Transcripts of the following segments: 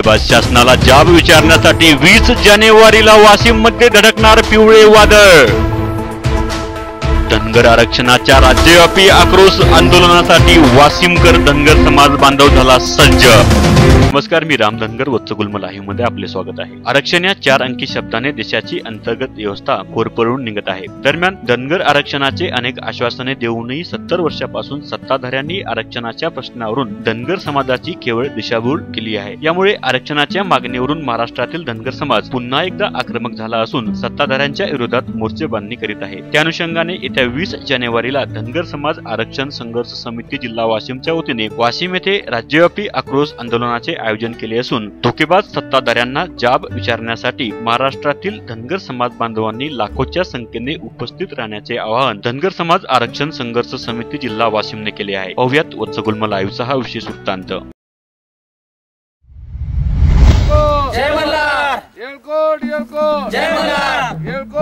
बाद शासनाला जाब विचारण्यासाठी वीस जानेवारीला वाशिममध्ये धडकणार पिवळे वादळ. धनगर आरक्षणाच्या राज्यव्यापी आक्रोश आंदोलनासाठी वाशिमकर धनगर समाज बांधव झाला सज्ज. नमस्कार मी राम धनगर वत्सगुल्म लाईव्हमध्ये आपले स्वागत आहे. आरक्षण या चार अंकी शब्दाने देशाची अंतर्गत व्यवस्था कोरपळून निघत आहे. दरम्यान धनगर आरक्षणाचे अनेक आश्वासने देऊनही सत्तर वर्षापासून सत्ताधाऱ्यांनी आरक्षणाच्या प्रश्नावरून धनगर समाजाची केवळ दिशाभूल केली आहे. यामुळे आरक्षणाच्या मागणीवरून महाराष्ट्रातील धनगर समाज पुन्हा एकदा आक्रमक झाला असून सत्ताधाऱ्यांच्या विरोधात मोर्चेबांधणी करीत आहे. त्या अनुषंगाने येत्या वीस जानेवारीला धनगर समाज आरक्षण संघर्ष समिती जिल्हा वाशिमच्या वतीने वाशिम येथे राज्यव्यापी आक्रोश आंदोलनाचे आयोजन केले असून धोकेबाज सत्ताधाऱ्यांना जाब विचारण्यासाठी महाराष्ट्रातील धनगर समाज बांधवांनी लाखोच्या संख्येने उपस्थित राहण्याचे आवाहन धनगर समाज आरक्षण संघर्ष समिती जिल्हा वाशिमने केले आहे. पाहुयात वत्सगुल्म लाईव्हचा हा विशेष वृत्तांत. जय मल्हार. जय मल्हार.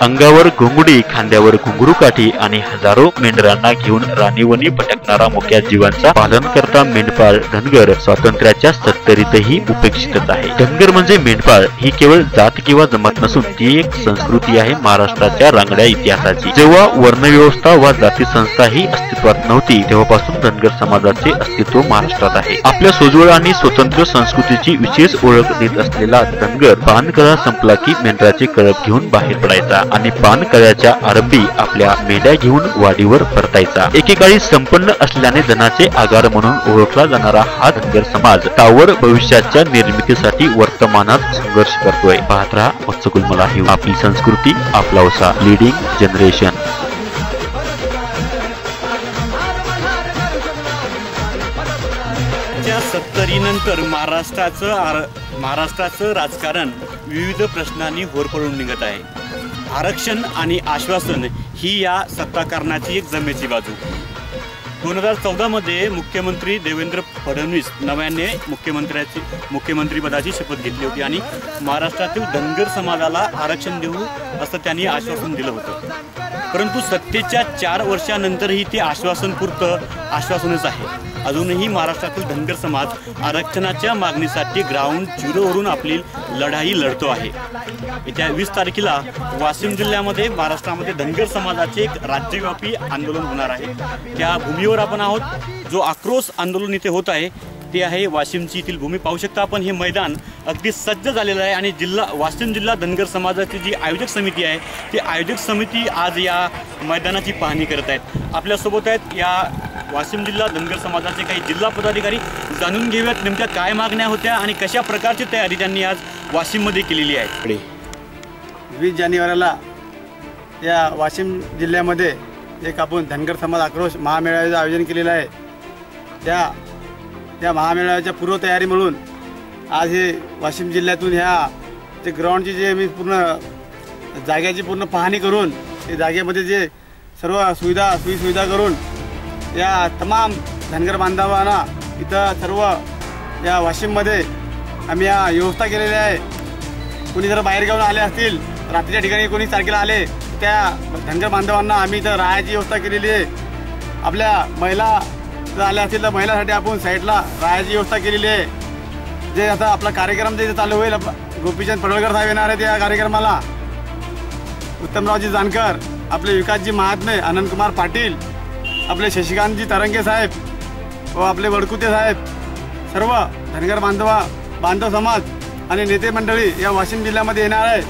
अंगावर घोंगडी खांद्यावर घुंगरू काठी आणि हजारो मेंढरांना घेऊन राणीवनी भटकणारा मोक्या जीवांचा पालन करता मेंढपाळ धनगर स्वातंत्र्याच्या सत्तरीतही उपेक्षितच आहे. धनगर म्हणजे मेंढपाळ. ही केवळ जात किंवा जमात नसून ती एक संस्कृती आहे महाराष्ट्राच्या रांगड्या इतिहासाची. जेव्हा वर्णव्यवस्था वा जाती संस्था ही अस्तित्वात नव्हती तेव्हापासून धनगर समाजाचे अस्तित्व महाराष्ट्रात आहे. आपल्या सोजवळ आणि स्वतंत्र संस्कृतीची विशेष ओळख देत असलेला धनगर पानकळा संपला की मेंढराचे कळप घेऊन बाहेर पडायचा. आणि पानकळ्याच्या आरंभी आपल्या मेंढ्या घेऊन वाडीवर परतायचा. एकेकाळी संपन्न असल्याने धनाचे आगार म्हणून ओळखला जाणारा हा धनगर समाज तावर भविष्याच्या निर्मितीसाठी वर्तमानात संघर्ष करतोय. पाहत राहा वत्सकुल मला. आपली संस्कृती आपला उसा लिडिंग जनरेशन सत्तरी सत्तरीनंतर महाराष्ट्राचं आर महाराष्ट्राचं राजकारण विविध प्रश्नांनी होरपळून निघत आहे. आरक्षण आणि आश्वासन ही या सत्ताकारणाची एक जमेची बाजू. दोन हजार चौदामध्ये मुख्यमंत्री देवेंद्र फडणवीस नव्याने मुख्यमंत्र्याची मुख्यमंत्रीपदाची शपथ घेतली होती आणि महाराष्ट्रातील धनगर समाजाला आरक्षण देऊ असं त्यांनी आश्वासन दिलं होतं. परंतु सत्तेच्या चार वर्षानंतरही ते आश्वासन पुरतं आश्वासनच आहे. अजूनही महाराष्ट्रातील धनगर समाज आरक्षणाच्या मागणीसाठी ग्राउंड झिरोवरून आपली लढाई लढतो आहे. येत्या वीस तारखेला वाशिम जिल्ह्यामध्ये महाराष्ट्रामध्ये धनगर समाजाचे एक राज्यव्यापी आंदोलन होणार आहे. त्या भूमीवर आपण आहोत. जो आक्रोश आंदोलन इथे होत आहे ते आहे. वाशिमची येथील भूमी पाहू शकता आपण. हे मैदान अगदी सज्ज झालेलं आहे आणि जिल्हा वाशिम जिल्हा धनगर समाजाची जी आयोजक समिती आहे ती आयोजक समिती आज या मैदानाची पाहणी करत आहेत. आपल्यासोबत आहेत या वाशिम जिल्हा धनगर समाजाचे काही जिल्हा पदाधिकारी. जाणून घेऊयात नेमक्या काय मागण्या होत्या आणि कशा प्रकारची तयारी त्यांनी आज वाशिममध्ये केलेली आहे. वीस जानेवारीला या वाशिम जिल्ह्यामध्ये एक आपण धनगर समाज आक्रोश महामेळाव्याचं आयोजन केलेलं आहे. त्या त्या महामेळाव्याच्या पूर्वतयारी म्हणून आज हे वाशिम जिल्ह्यातून ह्या ते ग्राउंडची जे मी पूर्ण जागेची पूर्ण पाहणी करून ते जागेमध्ये जे सर्व सुविधा सोयीसुविधा करून या तमाम धनगर बांधवांना इथं सर्व या वाशिममध्ये आम्ही या व्यवस्था केलेल्या आहे. कोणी जर बाहेर गावून आले असतील रात्रीच्या ठिकाणी कोणी तारखेला आले त्या धनगर बांधवांना आम्ही इथं राहायची व्यवस्था केलेली आहे. आपल्या महिला आल्या असतील तर महिलासाठी आपण साईडला राहायची व्यवस्था केलेली आहे. जे आता आपला कार्यक्रम जे चालू होईल गोपीचंद पडळकर साहेब येणार आहेत या कार्यक्रमाला. उत्तमरावजी जानकर आपले विकासजी महात्मे आनंदकुमार पाटील आपले शशिकांतजी तरंगे साहेब व आपले वडकुते साहेब सर्व धनगर बांधवा बांधव समाज आणि नेते मंडळी या वाशिम जिल्ह्यामध्ये येणार आहे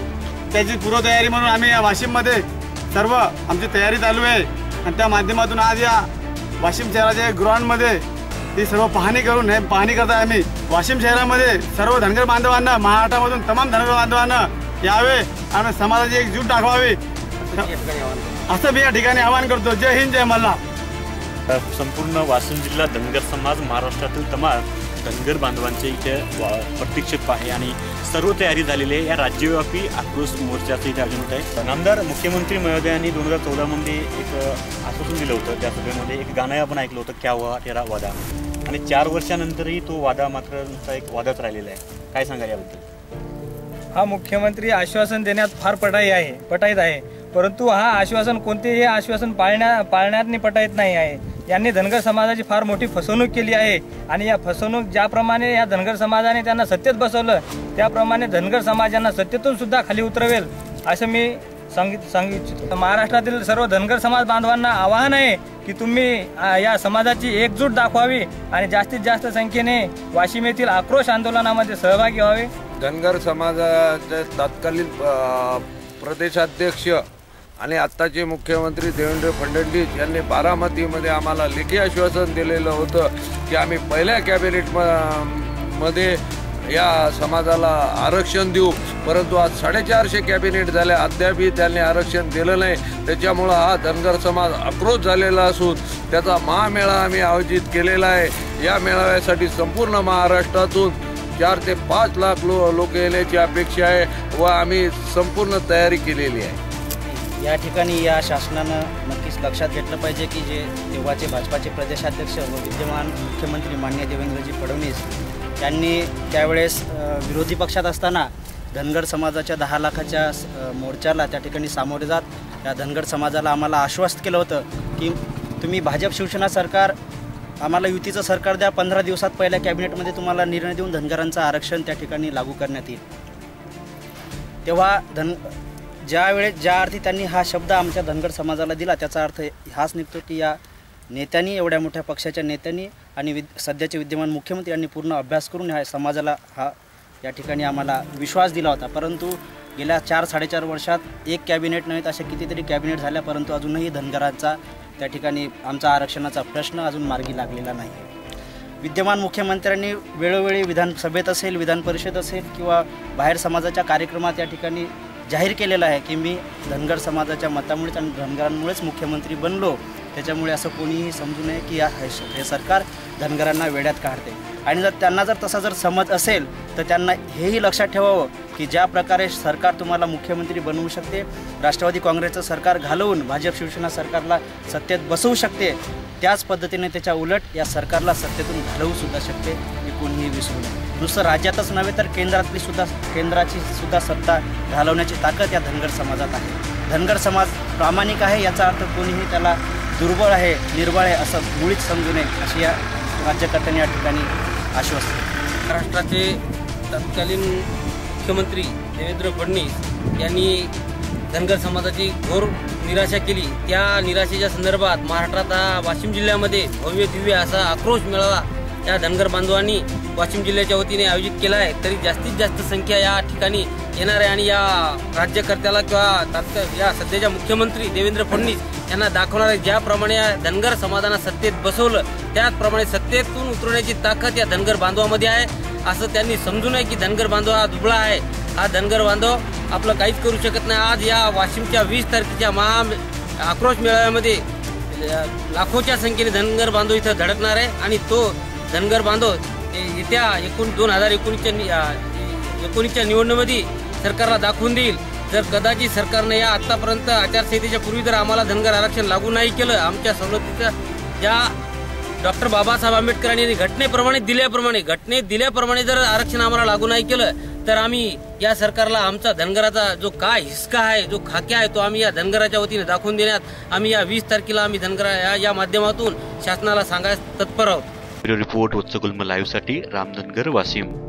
त्याची पूर्वतयारी म्हणून आम्ही या वाशिममध्ये सर्व आमची तयारी चालू आहे. आणि त्या माध्यमातून आज या वाशिम शहराच्या गृहांमध्ये ती सर्व पाहणी करून हे पाहणी करताय आम्ही. वाशिम शहरामध्ये सर्व धनगर बांधवांना महाराष्ट्रामधून तमाम धनगर बांधवांना यावे. आणि समाजाची एकजूट दाखवावी. असं मी या ठिकाणी आवाहन करतो. जय हिंद जय मल्ला संपूर्ण वाशिम जिल्हा धनगर समाज महाराष्ट्रातील तमाम धनगर बांधवांचे इथे वा- प्रतीक्षेप आहे आणि सर्व तयारी झालेली आहे. या राज्यव्यापी आक्रोश मोर्चाचं इथे आयोजन होत आहे. नामदार मुख्यमंत्री महोदयांनी दोन हजार चौदामध्ये एक आश्वासन दिलं होतं. त्या सभेमध्ये एक गाणं आपण ऐकलं होतं क्या हुआ तेरा वादा. आणि चार वर्षानंतरही तो वादा मात्र नुसता एक वादाच राहिलेला आहे. काय सांगाल याबद्दल? हा मुख्यमंत्री आश्वासन देण्यात फार पटाई आहे पटाईत आहे. परंतु हा आश्वासन कोणतेही आश्वासन पाळण्या पाळण्यात पटाईत नाही आहे. यांनी धनगर समाजाची फार मोठी फसवणूक केली आहे. आणि या फसवणूक ज्याप्रमाणे या धनगर समाजाने त्यांना सत्तेत बसवलं त्याप्रमाणे धनगर समाज यांना सत्तेतून सुद्धा खाली उतरवेल असं मी सांगित सांगू इच्छितो महाराष्ट्रातील सर्व धनगर समाज बांधवांना आवाहन आहे की तुम्ही या समाजाची एकजूट दाखवावी आणि जास्तीत जास्त संख्येने वाशिम येथील आक्रोश आंदोलनामध्ये सहभागी व्हावे. धनगर समाजाचे तत्कालीन प्रदेशाध्यक्ष आणि आत्ताचे मुख्यमंत्री देवेंद्र फडणवीस यांनी बारामतीमध्ये आम्हाला लेखी आश्वासन दिलेलं होतं की आम्ही पहिल्या कॅबिनेट म- मध्ये या समाजाला आरक्षण देऊ. परंतु आज साडेचारशे कॅबिनेट झाले. अद्यापही त्यांनी आरक्षण दिलं नाही. त्याच्यामुळं हा धनगर समाज आक्रोश झालेला असून त्याचा महामेळा आम्ही आयोजित केलेला आहे. या मेळाव्यासाठी संपूर्ण महाराष्ट्रातून चार ते पाच लाख लो लोक येण्याची अपेक्षा आहे व आम्ही संपूर्ण तयारी केलेली आहे. या ठिकाणी या शासनानं नक्कीच लक्षात घेतलं पाहिजे की जे तेव्हाचे भाजपाचे प्रदेशाध्यक्ष व विद्यमान मुख्यमंत्री मान्य देवेंद्रजी फडणवीस यांनी त्यावेळेस विरोधी पक्षात असताना धनगर समाजाच्या दहा लाखाच्या मोर्चाला त्या ठिकाणी सामोरे जात या धनगर समाजाला आम्हाला आश्वस्त केलं होतं की तुम्ही भाजप शिवसेना सरकार आम्हाला युतीचं सरकार द्या पंधरा दिवसात पहिल्या कॅबिनेटमध्ये तुम्हाला निर्णय देऊन धनगरांचं आरक्षण त्या ठिकाणी लागू करण्यात येईल. तेव्हा धन ज्या वेळेस ज्या अर्थी त्यांनी हा शब्द आमच्या धनगर समाजाला दिला त्याचा अर्थ हाच निघतो की या नेत्यांनी एवढ्या मोठ्या पक्षाच्या नेत्यांनी आणि विद सध्याचे विद्यमान मुख्यमंत्री यांनी पूर्ण अभ्यास करून ह्या समाजाला हा या ठिकाणी आम्हाला विश्वास दिला होता. परंतु गेल्या चार साडेचार वर्षात एक कॅबिनेट नाहीत अशा कितीतरी कॅबिनेट झाल्या परंतु अजूनही धनगरांचा त्या ठिकाणी आमचा आरक्षणाचा प्रश्न अजून मार्गी लागलेला नाही. विद्यमान मुख्यमंत्र्यांनी वेळोवेळी विधानसभेत असेल विधान परिषद असेल किंवा बाहेर समाजाच्या कार्यक्रमात या ठिकाणी जाहीर केलेलं आहे की मी धनगर समाजाच्या मतामुळेच आणि धनगरांमुळेच मुख्यमंत्री बनलो त्याच्यामुळे असं कोणीही समजू नये की या हे सरकार धनगरांना वेड्यात काढते. आणि जर त्यांना जर तसा जर समज असेल तर त्यांना हेही लक्षात ठेवावं की ज्या प्रकारे सरकार तुम्हाला मुख्यमंत्री बनवू शकते राष्ट्रवादी काँग्रेसचं सरकार घालवून भाजप शिवसेना सरकारला सत्तेत बसवू शकते त्याच पद्धतीने त्याच्या उलट या सरकारला सत्तेतून घालवू सुद्धा शकते हे कोणीही विसरू नये. नुसतं राज्यातच नव्हे तर केंद्रातली सुद्धा केंद्राची सुद्धा सत्ता घालवण्याची ताकद या धनगर समाजात आहे. धनगर समाज प्रामाणिक आहे याचा अर्थ कोणीही त्याला दुर्बळ आहे निर्बळ आहे असं मुळीच समजू नये अशी या राज्यकर्त्यांनी या ठिकाणी आश्वस्त महाराष्ट्राचे तत्कालीन मुख्यमंत्री देवेंद्र फडणवीस यांनी धनगर समाजाची घोर निराशा केली. त्या निराशेच्या संदर्भात महाराष्ट्रात हा वाशिम जिल्ह्यामध्ये भव्य दिव्य असा आक्रोश मिळाला. या धनगर बांधवांनी वाशिम जिल्ह्याच्या वतीने आयोजित केला आहे. तरी जास्तीत जास्त संख्या या ठिकाणी येणार आहे आणि या राज्यकर्त्याला किंवा तात्काळ या सध्याच्या मुख्यमंत्री देवेंद्र फडणवीस यांना दाखवणार आहे ज्याप्रमाणे या धनगर समाधाना सत्तेत बसवलं त्याचप्रमाणे सत्तेतून उतरवण्याची ताकद या धनगर बांधवामध्ये आहे. असं त्यांनी समजू नये की धनगर बांधव हा दुबळा आहे. हा धनगर बांधव आपलं काहीच करू शकत नाही. आज या वाशिमच्या वीस तारखेच्या महा आक्रोश मेळाव्यामध्ये लाखोच्या संख्येने धनगर बांधव इथं धडकणार आहे आणि तो धनगर बांधव येत्या एकूण दोन हजार एकोणीसच्या एकोणीसच्या निवडणुकीमध्ये सरकारला दाखवून देईल. जर कदाचित सरकारनं या आतापर्यंत आचारसंहितेच्या पूर्वी जर आम्हाला धनगर आरक्षण लागू नाही केलं आमच्या सवलतीच्या ज्या डॉक्टर बाबासाहेब आंबेडकरांनी घटनेप्रमाणे दिल्याप्रमाणे घटनेत दिल्याप्रमाणे जर आरक्षण आम्हाला लागू नाही केलं तर आम्ही या सरकारला आमचा धनगराचा जो काय हिसका आहे जो खाक्या आहे तो आम्ही या धनगराच्या वतीने दाखवून देण्यात आम्ही या वीस तारखेला आम्ही धनगरा या, या माध्यमातून शासनाला सांगायला तत्पर आहोत. ब्युरो रिपोर्ट वत्सगुल्म लाईव्हसाठी रामधनगर वासिम